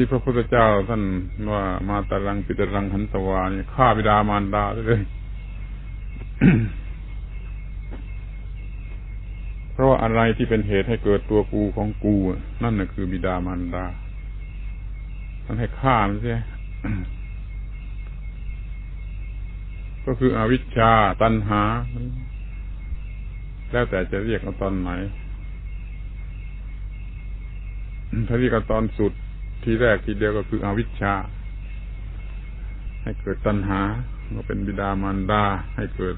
ที่พระพุทธเจ้าท่านว่ามาตารังปิตรังหันตวานี่ฆ่าบิดามารดาเลยเพราะว่าอะไรที่เป็นเหตุให้เกิดตัวกูของกู นั่นน่ะคือบิดามารดามันให้ฆ่ามันใช่ก็คืออวิชชาตัณหา แล้วแต่จะเรียกเอาตอนไหนถ้าเรียกเอาตอนสุด ทีแรกทีเดียวก็คืออวิชชา ให้เกิดตัณหาก็เป็นบิดามารดา ให้เกิด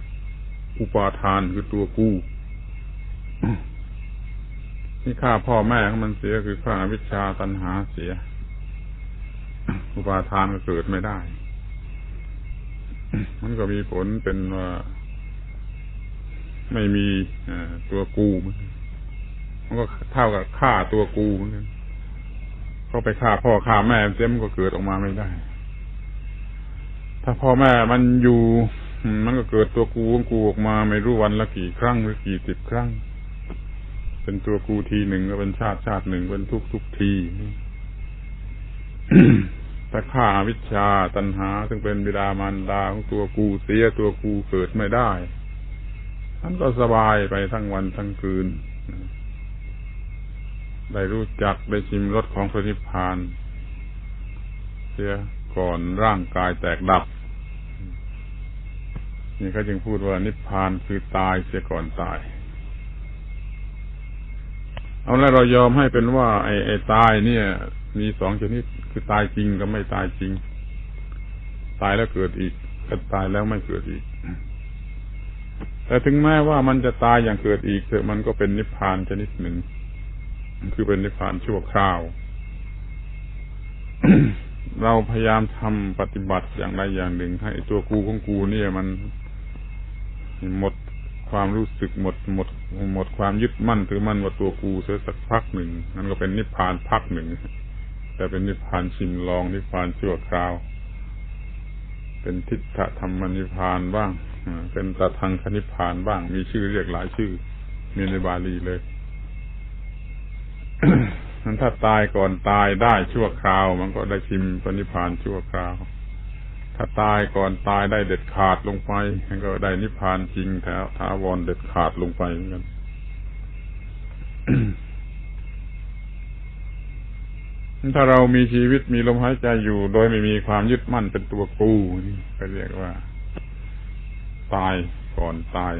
อุปาทานคือตัวกู้นี่ฆ่าพ่อแม่ของมันเสียคือฆ่าอวิชชาตัณหาเสีย อุปาทานก็เกิดไม่ได้ มันก็มีผลเป็นว่า ไม่มีตัวกูมันก็เท่ากับฆ่าตัวกูเหมือนกัน ก็ไปฆ่าพ่อฆ่าแม่เสียมันก็เกิดออกมาไม่ได้ ถ้าพ่อแม่มันอยู่มันก็เกิดตัวกูของกูออกมาไม่รู้วันละกี่ครั้งหรือกี่สิบครั้ง เป็นตัวกูทีหนึ่งก็เป็นชาติชาติหนึ่งเป็นทุกทุกทีแต่ฆ่าวิชาตัณหา ซึ่งเป็นบิดามารดาของตัวกูเสียตัวกูเกิดไม่ได้ท่านก็สบายไปทั้งวันทั้งคืน ได้รู้จักได้ชิมรสของพระนิพพาน เสียก่อนร่างกายแตกดับ นี่เขาจึงพูดว่านิพพานคือตายเสียก่อนตาย เอาแล้วเรายอมให้เป็นว่า ไอ้ไอ้ตายเนี่ย มีสองชนิดคือตายจริงกับไม่ตายจริง ตายแล้วเกิดอีกกับตายแล้วไม่เกิดอีกแต่ถึงแม้ว่ามันจะตายอย่างเกิดอีกเถอะมันก็เป็นนิพพานชนิดหนึ่ง คือเป็นนิพพานชั่วคราว เราพยายามทำปฏิบัติอย่างใดอย่างหนึ่ง ให้ตัวกูของกูเนี่ยมันหมดความรู้สึกหมดหมด หมดความยึดมั่นถือมั่นว่าตัวกูเสียสักพักหนึ่งนั่นก็เป็นนิพพานพักหนึ่ง แต่เป็นนิพพานชิมลองนิพพานชั่วคราว เป็นทิฏฐธรรมนิพพานบ้างเป็นตะทังคนิพพานบ้าง มีชื่อเรียกหลายชื่อ มีในบาลีเลย นั้นถ้าตายก่อนตายได้ชั่วคราว มันก็ได้ชิมปณิพานชั่วคราว ถ้าตายก่อนตายได้เด็ดขาดลงไป มันก็ได้นิพพานจริงแถวท้าวรเด็ดขาดลงไปเหมือนกันถ้าเรามีชีวิตมีลมหายใจอยู่ โดยไม่มีความยึดมั่นเป็นตัวกูนี่ก็เรียกว่า ตายก่อนตาย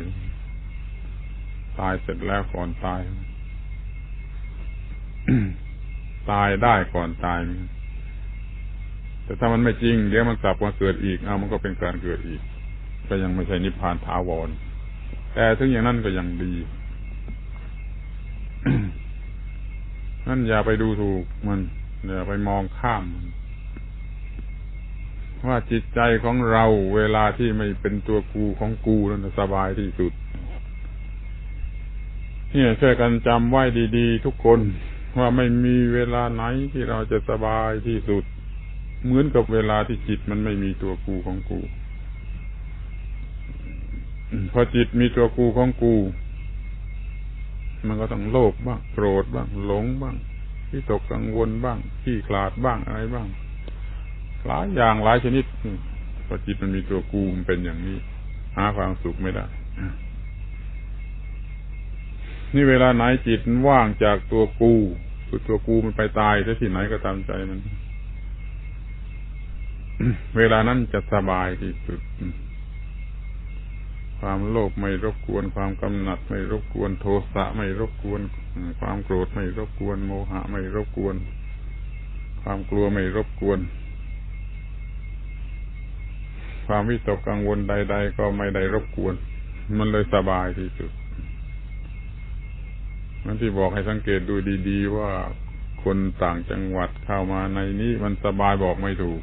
ตายเสร็จแล้วก่อนตาย ตายได้ก่อนตาย แต่ถ้ามันไม่จริง เดี๋ยวมันกลับมาเกิดอีกเอามันก็เป็นการเกิดอีก ก็ยังไม่ใช่นิพพานถาวร แต่ถึงอย่างนั้นก็ยังดีนั่นอย่าไปดูถูกมันอย่าไปมองข้ามมันว่าจิตใจของเราเวลาที่ไม่เป็นตัวกูของกูนั้นสบายที่สุดเนี่ยช่วยกันจำไว้ดี ๆ ทุกคน ว่าไม่มีเวลาไหนที่เราจะสบายที่สุด เหมือนกับเวลาที่จิตมันไม่มีตัวกูของกู พอจิตมีตัวกูของกู มันก็ต้องโลภบ้างโกรธบ้างหลงบ้างที่ตกกังวลบ้างขี้คลาดบ้างอะไรบ้าง หลายอย่างหลายชนิดพอจิตมันมีตัวกูมันเป็นอย่างนี้ หาความสุขไม่ได้ นี่เวลาไหนจิตว่างจากตัวกูคือตัวกูมันไปตายที่ไหนก็ตามใจมัน เวลานั้นจะสบายที่สุด ความโลภไม่รบกวน ความกำหนัดไม่รบกวน โทสะไม่รบกวน ความโกรธไม่รบกวน โมหะไม่รบกวน ความกลัวไม่รบกวน ความวิตกกังวลใด ๆ ก็ไม่ได้รบกวน มันเลยสบายที่สุด นั่นที่บอกให้สังเกตดูดี ๆ ว่าคนต่างจังหวัดเข้ามาในนี้มันสบายบอกไม่ถูก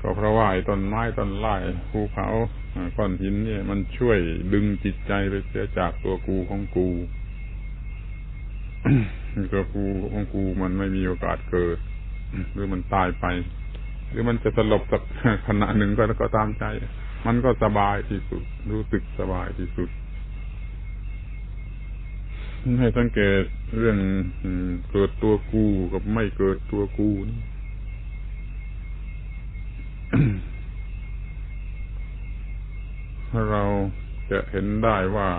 ก็เพราะว่าไอ้ต้นไม้ต้นไม้ภูเขาก้อนหินเนี่ย มันช่วยดึงจิตใจไปเสียจากตัวกูของกูตัวกูของกูมันไม่มีโอกาสเกิด หรือมันตายไป หรือมันจะสลบสักขณะหนึ่งก็แล้วก็ตามใจ มันก็สบายที่สุด รู้สึกสบายที่สุด ให้สังเกตเรื่องเกิดตัวกูกับไม่เกิดตัวกูนี่เราจะเห็นได้ว่า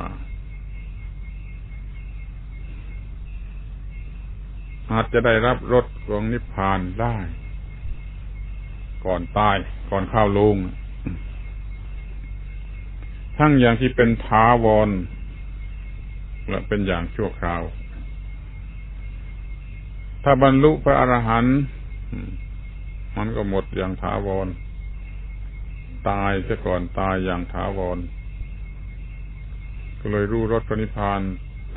อาจจะได้รับรสของนิพพานได้ ก่อนตายก่อนข้าวลง ทั้งอย่างที่เป็นท้าวร และเป็นอย่างชั่วคราว ถ้าบรรลุพระอรหันต์มมันก็หมดอย่างถาวร ตายซะก่อนตายอย่างถาวร ก็เลยรู้รสพระนิพพาน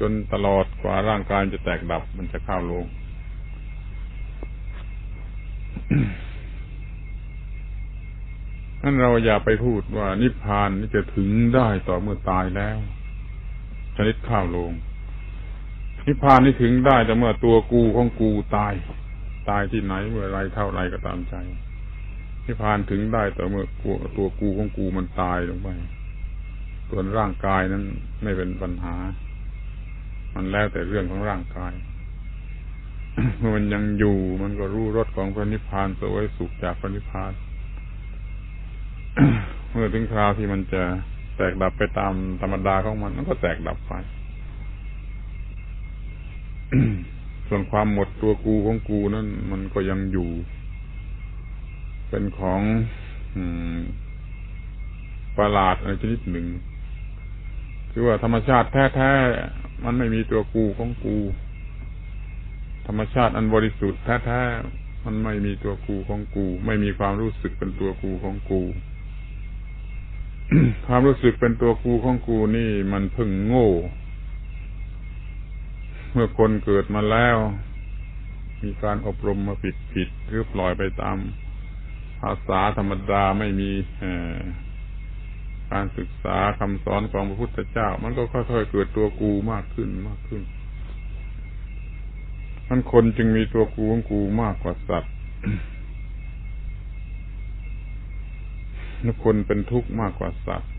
จนตลอดกว่าร่างกายจะแตกดับมันจะเข้าลง นั่นเราอย่าไปพูดว่านิพพานนี่จะถึงได้ต่อเมื่อตายแล้ว ชนิดข้าวลง นิพพานนี่ถึงได้แต่เมื่อตัวกูของกูตาย ตายที่ไหนเมื่อไรเท่าไรก็ตามใจ นิพพานถึงได้แต่เมื่อตัวตัวกูของกูมันตายลงไปส่วนร่างกายนั้นไม่เป็นปัญหา มันแล้วแต่เรื่องของร่างกายมันยังอยู่มันก็รู้รสของพระนิพพานสวยสุขจากพระนิพพาน เมื่อถึงคราวที่มันจะ แตกดับไปตามธรรมดาของมัน มันก็แตกดับไปส่วนความหมดตัวกูของกูนั้นมันก็ยังอยู่ เป็นของอประหลาดอะไรชนิดหนึ่งคือว่าธรรมชาติแท้ๆมันไม่มีตัวกูของกู ธรรมชาติอันบริสุทธิ์แท้ๆมันไม่มีตัวกูของกู ไม่มีความรู้สึกเป็นตัวกูของกู ความรู้สึกเป็นตัวกูของกูนี่มันเพิ่งโง่ เมื่อคนเกิดมาแล้ว มีการอบรมมาผิดผิดหรือปล่อยไปตามภาษาธรรมดาไม่มีการศึกษาคำสอนของพระพุทธเจ้า มันก็ค่อยๆเกิดตัวกูมากขึ้นมากขึ้นมันคนจึงมีตัวกูของกูมากกว่าสัตว์และคนเป็นทุกข์มากกว่าสัตว์